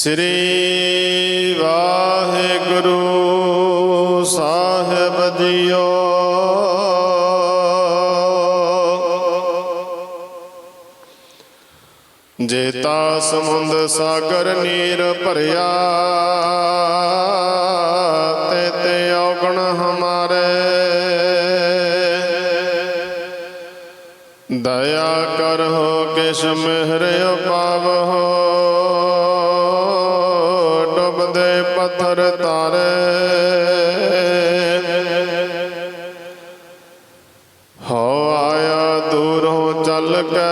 ਸ੍ਰੀ ਵਾਹਿਗੁਰੂ ਸਾਹਿਬ JIO. ਜੇਤਾ ਸਮੁੰਦ ਸਾਗਰ ਨੀਰ ਭਰਿਆ, ਤੇ ਤੇ ਔਗਣ ਹਮਾਰੇ। ਦਇਆ ਕਰੋ ਕਿਛ ਮਿਹਰ ਪਾਵੋ ਡੁੱਬਦੇ ਤਾਰੇ। ਹੋ ਆਇਆ ਦੂਰੋਂ ਚੱਲ ਕੇ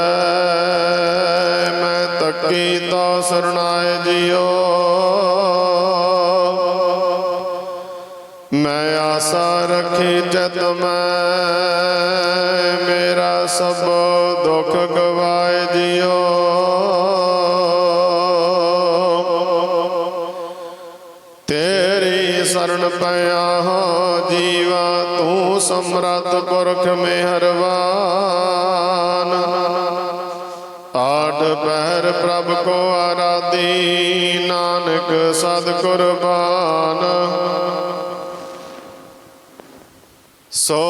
ਸਮਰਤ ਪੁਰਖ ਮਿਹਰਬਾਨ ਆਠ ਪਹਿਰ ਪ੍ਰਭ ਕੋ ਆਰਾਧੀ, ਨਾਨਕ ਸਦ ਕੁਰਬਾਨ। ਸੋ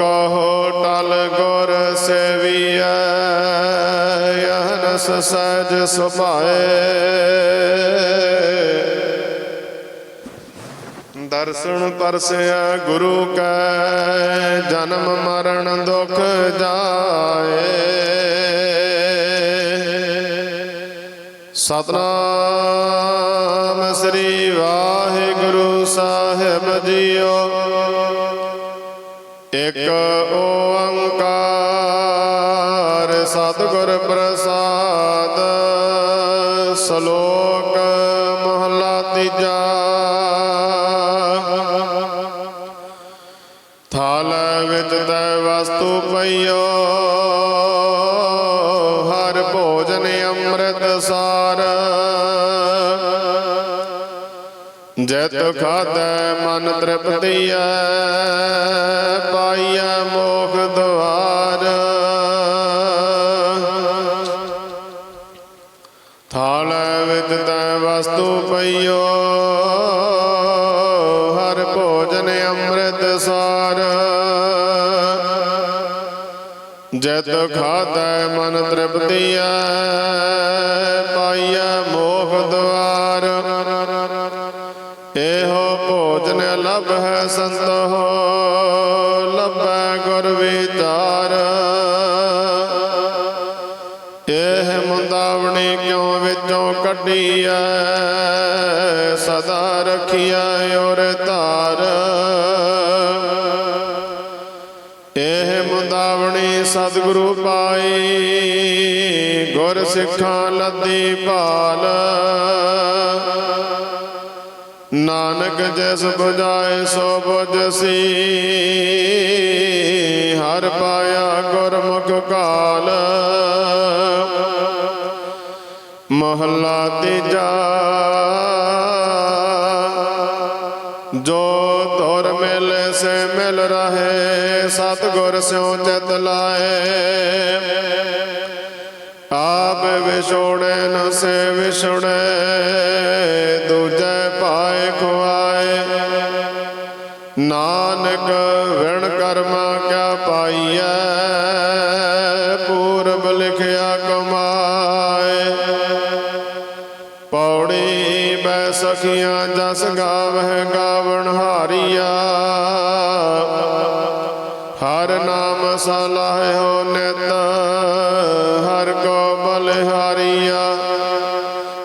ਕਹੋ ਟਲ ਗੁਰ ਸੇਵੀਐ ਯਹਨਸ ਸਹਿਜ ਸੁਭਾਏ। ਦਰਸ਼ਨ ਪਰਸਿਆ ਗੁਰੂ ਕੈ, ਜਨਮ ਮਰਨ ਦੁਖ ਜਾਏ। ਸਤਨਾਮ ਸ੍ਰੀ ਵਾਹਿਗੁਰੂ ਸਾਹਿਬ ਜੀਓ। ਇਕ ਓੰਕਾਰ ਸਤਿਗੁਰ ਪ੍ਰਸਾਦ ਸਲੋ ਵਿੱਚ ਤੈ ਵਸਤੂ ਪਈਓ। ਹਰ ਭੋਜਨ ਅੰਮ੍ਰਿਤ ਸਾਰ। ਜਤ ਖਾਦੈ ਮਨ ਤ੍ਰਿਪਤੀਐ। ਜਤ ਖਾਦੈ ਮਨ ਤ੍ਰਿਪਤੀਐ, ਪਾਈਐ ਮੋਖ ਦਵਾਰ ਇਹੋ ਭੋਜਨ ਲਭ ਹੈ ਸੰਤੋ ਲੱਭੈ ਗੁਰ ਵਿਚਾਰ। ਇਹ ਮੁੰਦਾਵਣੀ ਕਿਉ ਵਿੱਚੋਂ ਕੱਢੀਐ, ਸਦਾ ਰਖੀਐ ਔਰ ਧਾਰ। ਸਤਿਗੁਰੂ ਪਾਈ, ਗੁਰ ਸਿੱਖਾਂ ਲੱਦੀ ਭਾਲ। ਨਾਨਕ ਜਿਸ 부ਜਾਏ ਸੋ 부ਜਸੀ ਹਰ ਪਾਇਆ ਗੁਰਮੁਖ ਕਾਲ। ਮਹੱਲਾ ਤੀਜਾ। ਜੋ ਤੁਰ ਮਿਲੇ, ਸੇ ਮਿਲ ਰਹੇ। ਸਤਿਗੁਰ ਸਿਉ ਚਿਤ ਲਾਏ। ਆਪ ਵਿਛੋੜੇ ਨ ਸੇ ਵਿਛੜੇ, ਦੂਜੇ ਪਾਏ ਖੁਆਏ। ਨਾਨਕ ਵਿਣ ਕਰਮਾ ਕਿਆ ਪਾਈਐ, ਪੂਰਬ ਲਿਖਿਆ ਕਮਾਏ। ਪੌੜੀ ਬੈ ਸਖੀਆਂ ਜਸ ਗਾਵਹਿ ਗਾਵਣ ਹਾਰੀਆ। ਨਾਮ ਸਲਾਹਿਓ ਨਿਤ, ਹਰ ਕੋ ਬਲਿਹਾਰੀਆ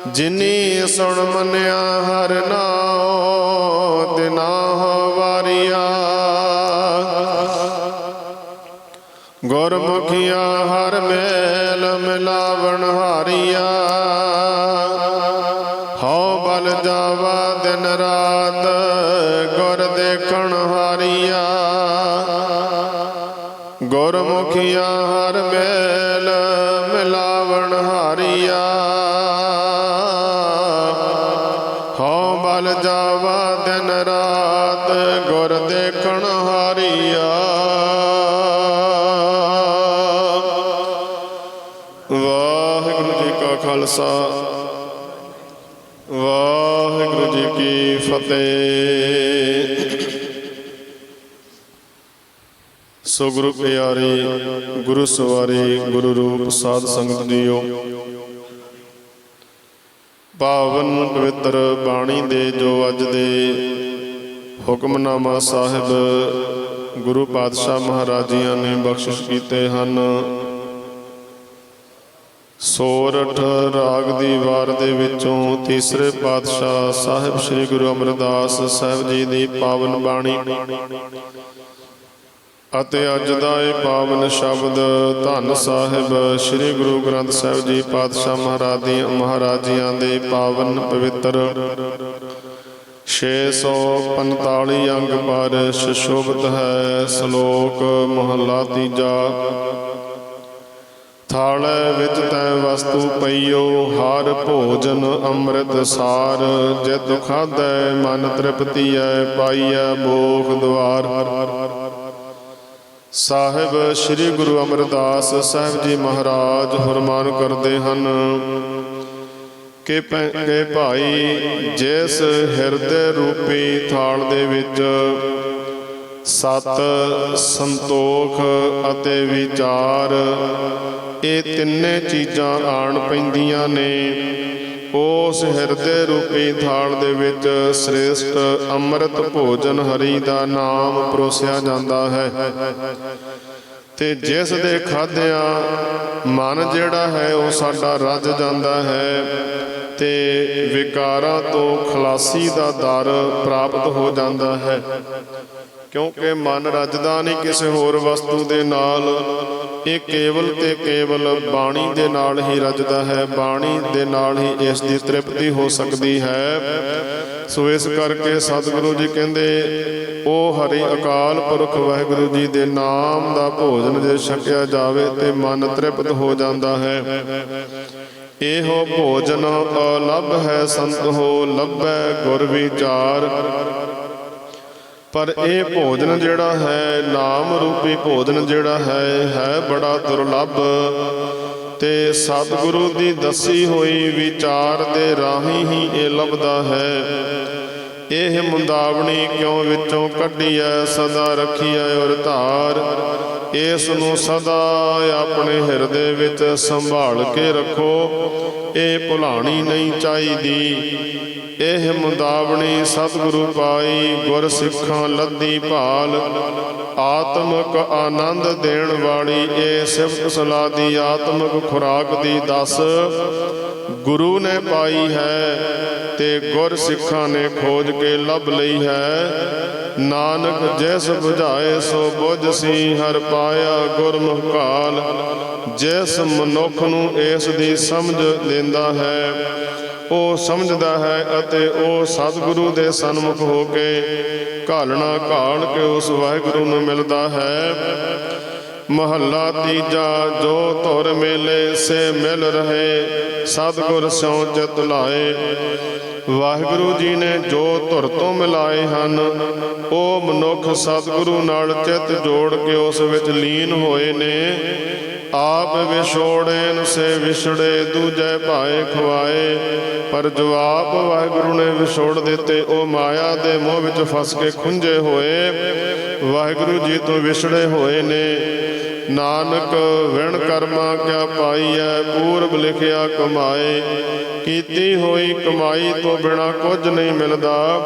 ਜਿਨੀ ਸੁਣ ਮੰਨਿਆ, ਹਰ ਨਾਉ ਤਿਨਾ ਵਾਰੀਆ। ਗੁਰਮੁਖੀਆ ਹਰ ਮੇਲ ਮਿਲਾਵਣ ਹਾਰੀਆ। ਹਉ ਬਲ ਜਾਵਾ ਦਿਨ ਰਾਤ ਗੁਰਮੁਖੀਆਂ ਹਰ ਮੇਲ ਮਿਲਾਵਣ ਹਾਰੀਆ। ਹਉ ਬਲ ਜਾਵਾ ਦਿਨ ਰਾਤ ਗੁਰ ਦੇਖਣ ਹਾਰੀਆ। ਵਾਹਿਗੁਰੂ ਜੀ ਕਾ ਖਾਲਸਾ, ਵਾਹਿਗੁਰੂ ਜੀ ਕੀ ਫਤਿਹ। ਸੋ ਗੁਰੂ ਪਿਆਰੇ, ਗੁਰੂ ਸਵਾਰੇ, ਗੁਰੂ ਰੂਪ ਸਾਧ ਸੰਗਤ ਜੀਓ ਪਾਵਨ ਪਵਿੱਤਰ ਬਾਣੀ ਦੇ ਜੋ ਅੱਜ ਦੇ ਹੁਕਮਨਾਮਾ ਸਾਹਿਬ ਗੁਰੂ ਪਾਤਸ਼ਾਹ ਮਹਾਰਾਜਿਆਂ ਨੇ ਬਖਸ਼ਿਸ਼ ਕੀਤੇ ਹਨ। ਸੋਰਠ ਰਾਗ ਦੀ ਵਾਰ ਦੇ ਵਿੱਚੋਂ ਤੀਸਰੇ ਪਾਤਸ਼ਾਹ ਸਾਹਿਬ ਸ੍ਰੀ ਗੁਰੂ ਅਮਰਦਾਸ ਸਾਹਿਬ ਜੀ ਦੀ ਪਾਵਨ ਬਾਣੀ ਅਤੇ ਅੱਜ ਦਾ ਇਹ ਪਾਵਨ ਸ਼ਬਦ ਧੰਨ ਸਾਹਿਬ ਸ੍ਰੀ ਗੁਰੂ ਗ੍ਰੰਥ ਸਾਹਿਬ ਜੀ ਪਾਤਸ਼ਾਹ ਮਹਾਰਾਜ ਦੀ ਮਹਾਰਾਜਿਆਂ ਦੇ ਪਾਵਨ ਪਵਿੱਤਰ 645 ਅੰਗ ਪਰ ਸ਼ੋਭਤ ਹੈ, ਸ਼ਲੋਕ ਮਹਲਾ ਤੀਜਾ। ਥਾਲੇ ਵਿੱਚ ਤੈ ਵਸਤੂ ਪਈਓ, ਹਰ ਭੋਜਨ ਅੰਮ੍ਰਿਤ ਸਾਰ। ਜਿਤ ਖਾਧੈ ਮਨ ਤ੍ਰਿਪਤੀ ਤ੍ਰਿਪਤੀਐ, ਪਾਈਐ ਬੋਖ ਦਵਾਰ ਸਾਹਿਬ ਸ੍ਰੀ ਗੁਰੂ ਅਮਰਦਾਸ ਸਾਹਿਬ ਜੀ ਮਹਾਰਾਜ ਫਰਮਾਨ ਕਰਦੇ ਹਨ, ਕਿ ਭੈ- ਕਿ ਭਾਈ ਜਿਸ ਹਿਰਦੇ ਰੂਪੀ ਥਾਲ ਦੇ ਵਿੱਚ ਸਤ ਸੰਤੋਖ ਅਤੇ ਵਿਚਾਰ, ਇਹ ਤਿੰਨੇ ਚੀਜ਼ਾਂ ਆਣ ਪੈਂਦੀਆਂ ਨੇ। ਉਸ ਹਿਰਦੇ ਰੂਪੀ ਥਾਲ ਦੇ ਵਿੱਚ ਸ੍ਰੇਸ਼ਟ ਅੰਮ੍ਰਿਤ ਭੋਜਨ ਹਰੀ ਦਾ ਨਾਮ ਪਰੋਸਿਆ ਜਾਂਦਾ ਹੈ। ਤੇ ਜਿਸ ਦੇ ਖਾਦਿਆਂ ਮਨ ਜਿਹੜਾ ਹੈ ਉਹ ਸਾਡਾ ਰੱਜ ਜਾਂਦਾ ਹੈ ਤੇ ਵਿਕਾਰਾਂ ਤੋਂ ਖਲਾਸੀ ਦਾ ਦਰ ਪ੍ਰਾਪਤ ਹੋ ਜਾਂਦਾ ਹੈ। ਕਿਉਂਕਿ ਮਨ ਰੱਜਦਾ ਨਹੀਂ ਕਿਸੇ ਹੋਰ ਵਸਤੂ ਦੇ ਨਾਲ। ਇਹ ਕੇਵਲ ਤੇ ਕੇਵਲ ਬਾਣੀ ਦੇ ਨਾਲ ਹੀ ਰੱਜਦਾ ਹੈ, ਬਾਣੀ ਦੇ ਨਾਲ ਹੀ ਇਸ ਦੀ ਤ੍ਰਿਪਤੀ ਹੋ ਸਕਦੀ ਹੈ। ਸੋ ਇਸ ਕਰਕੇ ਸਤਿਗੁਰੂ ਜੀ ਕਹਿੰਦੇ ਉਹ ਹਰੀ ਅਕਾਲ ਪੁਰਖ ਵਾਹਿਗੁਰੂ ਜੀ ਦੇ ਨਾਮ ਦਾ ਭੋਜਨ ਜੇ ਛਕਿਆ ਜਾਵੇ ਤੇ ਮਨ ਤ੍ਰਿਪਤ ਹੋ ਜਾਂਦਾ ਹੈ। ਇਹੋ ਭੋਜਨ ਅਲੱਭ ਹੈ ਸੰਤ ਹੋ, ਲੱਭੈ ਗੁਰ ਵਿਚਾਰ। ਪਰ ਇਹ ਭੋਜਨ ਜਿਹੜਾ ਹੈ, ਨਾਮ ਰੂਪੀ ਭੋਜਨ ਜਿਹੜਾ ਹੈ ਹੈ ਬੜਾ ਦੁਰਲੱਭ। ਤੇ ਸਤਿਗੁਰੂ ਦੀ ਦੱਸੀ ਹੋਈ ਵਿਚਾਰ ਦੇ ਰਾਹੀਂ ਹੀ ਇਹ ਲੱਭਦਾ ਹੈ। ਇਹ ਮੁੰਦਾਵਣੀ ਕਿਉਂ ਵਿੱਚੋਂ ਕੱਢੀ ਕੱਢੀਐ, ਸਦਾ ਰੱਖੀਐ ਔਰ ਧਾਰ। ਇਸ ਨੂੰ ਸਦਾ ਆਪਣੇ ਹਿਰਦੇ ਵਿੱਚ ਸੰਭਾਲ ਕੇ ਰੱਖੋ। ਇਹ ਭੁਲਾਣੀ ਨਹੀਂ ਚਾਹੀਦੀ। ਇਹ ਮੁੰਦਾਵਣੀ ਸਤਿਗੁਰੂ ਪਾਈ ਗੁਰ ਸਿੱਖਾਂ ਲੱਦੀ ਭਾਲ। ਆਤਮਕ ਆਨੰਦ ਦੇਣ ਵਾਲੀ ਇਹ ਸਿਫਤ ਸਲਾਹ ਦੀ ਆਤਮਕ ਖੁਰਾਕ ਦੀ ਦੱਸ। ਗੁਰੂ ਨੇ ਪਾਈ ਹੈ ਤੇ ਗੁਰ ਸਿੱਖਾਂ ਨੇ ਖੋਜ ਕੇ ਲੱਭ ਲਈ ਹੈ। ਨਾਨਕ ਜਿਸ 부ਝਾਏ ਸੋ ਬੁਝ ਸੀ, ਹਰ ਪਾਇਆ ਗੁਰਮੁਖ ਕਾਲ। ਜਿਸ ਮਨੁੱਖ ਨੂੰ ਇਸ ਦੀ ਸਮਝ ਲੈਂਦਾ ਹੈ ਉਹ ਸਮਝਦਾ ਹੈ ਅਤੇ ਉਹ ਸਤਿਗੁਰੂ ਦੇ ਸਨਮੁਖ ਹੋ ਕੇ ਘਾਲਣਾ ਘਾਲ ਕੇ ਉਸ ਵਾਹਿਗੁਰੂ ਨੂੰ ਮਿਲਦਾ ਹੈ। ਮਹੱਲਾ ਤੀਜਾ, ਜੋ ਧੁਰ ਮੇਲੇ ਸੇ ਮਿਲ ਰਹੇ, ਸਤਿਗੁਰ ਸਿਉ ਚਿਤ ਲਾਏ। ਵਾਹਿਗੁਰੂ ਜੀ ਨੇ ਜੋ ਧੁਰ ਤੋਂ ਮਿਲਾਏ ਹਨ, ਉਹ ਮਨੁੱਖ ਸਤਿਗੁਰੂ ਨਾਲ ਚਿੱਤ ਜੋੜ ਕੇ ਉਸ ਵਿੱਚ ਲੀਨ ਹੋਏ ਨੇ। ਆਪ ਵਿਛੋੜੇ ਸੇ ਵਿਛੜੇ, ਦੂਜੇ ਭਾਏ ਖਵਾਏ ਪਰ ਜਵਾਬ ਵਾਹਿਗੁਰੂ ਨੇ ਵਿਛੋੜ ਦਿੱਤੇ, ਉਹ ਮਾਇਆ ਦੇ ਮੋਹ ਵਿੱਚ ਫਸ ਕੇ ਖੁੰਝੇ ਹੋਏ। ਵਾਹਿਗੁਰੂ ਜੀ ਤੋਂ ਵਿਛੜੇ ਹੋਏ ਨੇ। ਨਾਨਕ, ਵਿਣ ਕਰਮਾ ਕਿਆ ਪਾਈਐ, ਪੂਰਬ ਲਿਖਿਆ ਕਮਾਏ। ਕੀਤੀ ਹੋਈ ਕਮਾਈ ਤੋਂ ਬਿਨਾ ਕੁਝ ਨਹੀਂ ਮਿਲਦਾ।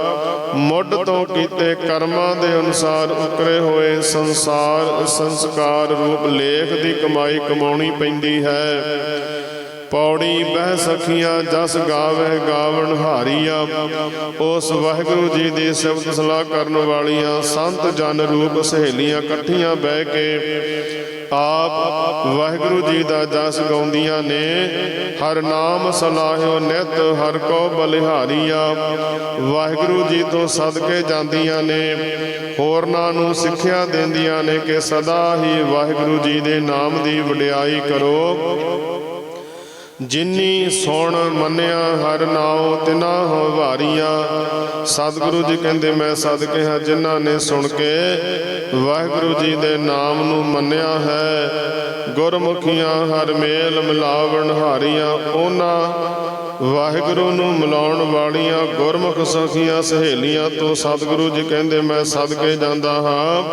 ਮੁੱਢ ਤੋਂ ਕੀਤੇ ਕਰਮਾਂ ਦੇ ਅਨੁਸਾਰ ਉਕਰੇ ਹੋਏ ਸੰਸਾਰ, ਸੰਸਕਾਰ ਰੂਪ ਲੇਖ ਦੀ ਕਮਾਈ ਕਮਾਉਣੀ ਪੈਂਦੀ ਹੈ। ਪੌੜੀ ਬਹਿ ਸਖੀਆਂ, ਜਸ ਗਾਵੇ ਗਾਵਣ ਹਾਰੀਆ। ਉਸ ਵਾਹਿਗੁਰੂ ਜੀ ਦੀ ਸਿਫਤ ਸਲਾਹ ਕਰਨ ਵਾਲੀਆਂ ਸੰਤ ਜਨ ਰੂਪ ਸਹੇਲੀਆਂ ਇਕੱਠੀਆਂ ਬਹਿ ਕੇ ਆਪ ਵਾਹਿਗੁਰੂ ਜੀ ਦਾ ਜਸ ਗਾਉਂਦੀਆਂ ਨੇ। ਹਰ ਨਾਮ ਸਲਾਹਿਓ ਨਿਤ, ਹਰ ਕੋ ਬਲਿਹਾਰੀਆ। ਵਾਹਿਗੁਰੂ ਜੀ ਤੋਂ ਸਦਕੇ ਜਾਂਦੀਆਂ ਨੇ। ਹੋਰਨਾਂ ਨੂੰ ਸਿੱਖਿਆ ਦਿੰਦੀਆਂ ਨੇ ਕਿ ਸਦਾ ਹੀ ਵਾਹਿਗੁਰੂ ਜੀ ਦੇ ਨਾਮ ਦੀ ਵਡਿਆਈ ਕਰੋ। ਜਿਨੀ ਸੁਣ ਮੰਨਿਆ ਹਰ ਨਾਉ, ਤਿਨਾ ਹੋ ਸਤਿਗੁਰੂ ਜੀ ਕਹਿੰਦੇ, ਮੈਂ ਸਦਕੇ ਹਾਂ ਜਿਨ੍ਹਾਂ ਨੇ ਸੁਣ ਕੇ। ਵਾਹਿਗੁਰੂ ਜੀ ਦੇ ਨਾਮ ਨੂੰ ਮੰਨਿਆ ਹੈ। ਗੁਰਮੁਖੀਆਂ ਹਰ ਮੇਲ ਮਿਲਾਵਣ ਹਾਰੀਆਂ। ਉਹਨਾਂ ਵਾਹਿਗੁਰੂ ਨੂੰ ਮਿਲਾਉਣ ਵਾਲੀਆਂ ਗੁਰਮੁਖ ਸਖੀਆਂ ਸਹੇਲੀਆਂ ਤੋਂ ਸਤਿਗੁਰੂ ਜੀ ਕਹਿੰਦੇ, ਮੈਂ ਸਦਕੇ ਜਾਂਦਾ ਹਾਂ।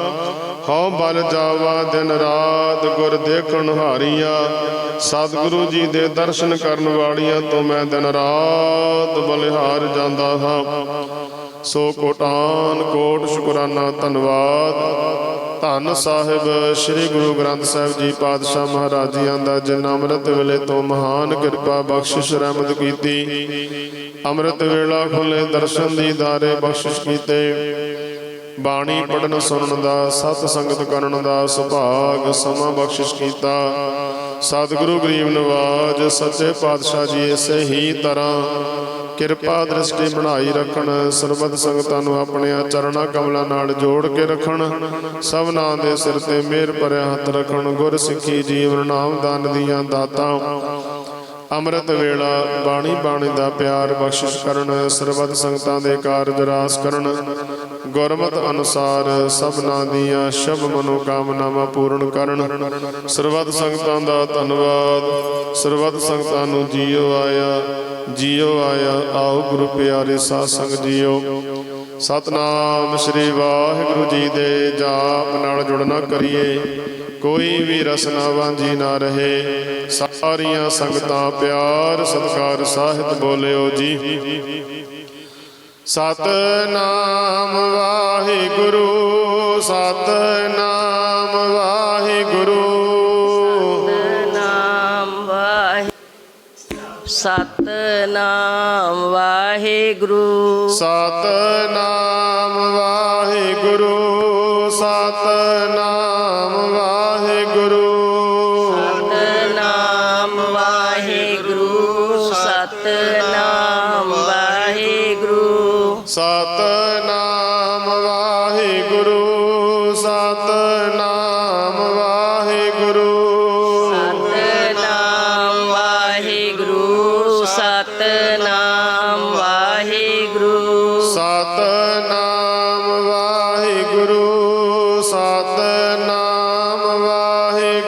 ਹਉ ਬਲ ਜਾਵਾ ਦਿਨ ਰਾਤ ਗੁਰ ਦੇਖਣ ਹਾਰੀਆ। ਸਤਿਗੁਰੂ ਜੀ ਦੇ ਦਰਸ਼ਨ ਕਰਨ ਵਾਲੀਆਂ ਤੋਂ ਮੈਂ ਦਿਨ ਰਾਤ ਬਲਿਹਾਰ ਜਾਂਦਾ ਹਾਂ। ਸੋ ਕੋਟਾਨ ਕੋਟ ਸ਼ੁਕਰਾਨਾ, ਧੰਨਵਾਦ। ਧੰਨ ਸਾਹਿਬ, ਸ੍ਰੀ ਗੁਰੂ ਗ੍ਰੰਥ ਸਾਹਿਬ ਜੀ ਪਾਤਸ਼ਾਹ ਮਹਾਰਾਜੀਆਂ ਦਾ ਜਿਨ ਅੰਮ੍ਰਿਤ ਵੇਲੇ ਤੋਂ ਮਹਾਨ ਕਿਰਪਾ ਬਖਸ਼ਿਸ਼ ਰਹਿਮਤ ਕੀਤੀ। ਅੰਮ੍ਰਿਤ ਵੇਲਾ ਖੁੱਲੇ ਦਰਸ਼ਨ ਦੀ ਦਾਰੇ ਬਖਸ਼ਿਸ਼ ਕੀਤੇ। ਬਾਣੀ ਪੜਨ ਸੁਣਨ ਦਾ, ਸਤ ਸੰਗਤ ਕਰਨ ਦਾ ਸੁਭਾਗ ਸਮਾਂ ਬਖਸ਼ਿਸ਼ ਕੀਤਾ। ਸਤਿਗੁਰੂ ਗਰੀਬ ਨਿਵਾਜ਼, ਸੱਚੇ ਪਾਤਸ਼ਾਹ ਜੀ ਇਸੇ ਹੀ ਤਰ੍ਹਾਂ। ਕਿਰਪਾ ਦ੍ਰਿਸ਼ਟੀ ਬਣਾਈ ਰੱਖਣ, ਸਰਬਤ ਸੰਗਤਾਂ ਨੂੰ ਆਪਣੇ ਚਰਣਾ ਕਮਲਾਂ ਨਾਲ ਜੋੜ ਕੇ ਰੱਖਣ। ਸਭਨਾਂ ਦੇ ਸਿਰ ਤੇ ਮਿਹਰ ਭਰਿਆ ਹੱਥ ਰੱਖਣ ਗੁਰ ਸਿੱਖੀ ਜੀਵਨ ਨਾਮ ਦਾਨ ਦੀਆਂ ਦਾਤਾਂ। ਅੰਮ੍ਰਿਤ ਵੇਲਾ ਬਾਣੀ ਬਾਣੀ ਦਾ ਪਿਆਰ ਬਖਸ਼ਿਸ਼ ਕਰਨ, ਸਰਬਤ ਸੰਗਤਾਂ ਦੇ ਕਾਰਜ ਰਾਸ ਕਰਨ। ਗੁਰਮਤ ਅਨੁਸਾਰ ਸਭਨਾਂ ਦੀਆਂ ਸ਼ਬ ਮਨੋ ਕਾਮਨਾਵਾਂ ਪੂਰਨ ਕਰਨ। ਸਰਬੱਤ ਸੰਗਤਾਂ ਦਾ ਧੰਨਵਾਦ। ਸਰਬੱਤ ਸੰਗਤਾਂ ਨੂੰ ਜੀਓ ਆਇਆ ਜੀਓ ਆਇਆ। ਆਓ ਗੁਰੂ ਪਿਆਰੇ ਸਾਧ ਸੰਗ ਜੀਓ। ਸਤਨਾਮ ਸ੍ਰੀ ਵਾਹਿਗੁਰੂ ਜੀ ਦੇ ਜਾਪ ਨਾਲ ਜੁੜਨਾ ਕਰੀਏ। ਕੋਈ ਵੀ ਰਸਨਾ ਵਾਂਝੀ ਨਾ ਰਹੇ। ਸਾਰੀਆਂ ਸੰਗਤਾਂ ਪਿਆਰ, ਸਤਿਕਾਰ, ਸਾਹਿਤ ਬੋਲਿਓ ਜੀ। ਸਤਨਾਮ ਵਾਹਿਗੁਰੂ ਸਤਨਾਮ ਵਾਹਿਗੁਰੂ। ਨਾਮ ਵਾਹਿ ਸਤਨਾਮ ਵਾਹਿਗੁਰੂ। ਸਤਨਾਮ ਵਾਹਿਗੁਰੂ।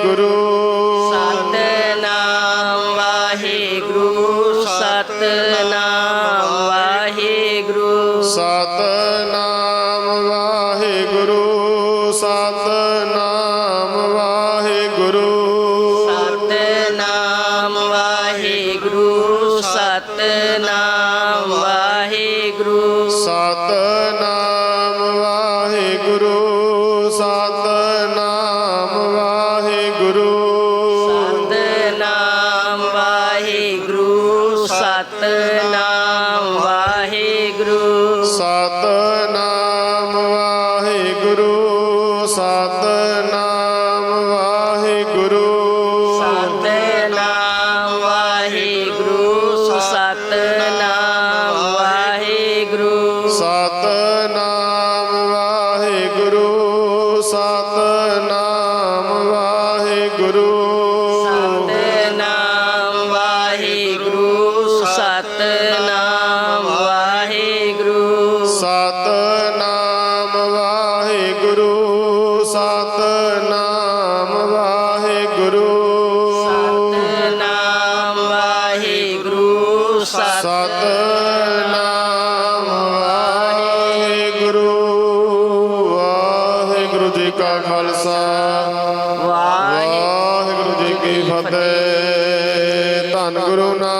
গুরু love. ਕਾ ਖਾਲਸਾ। ਵਾਹਿਗੁਰੂ ਜੀ ਕੀ ਫਤਿਹ। ਧੰਨ ਗੁਰੂ ਨਾਨਕ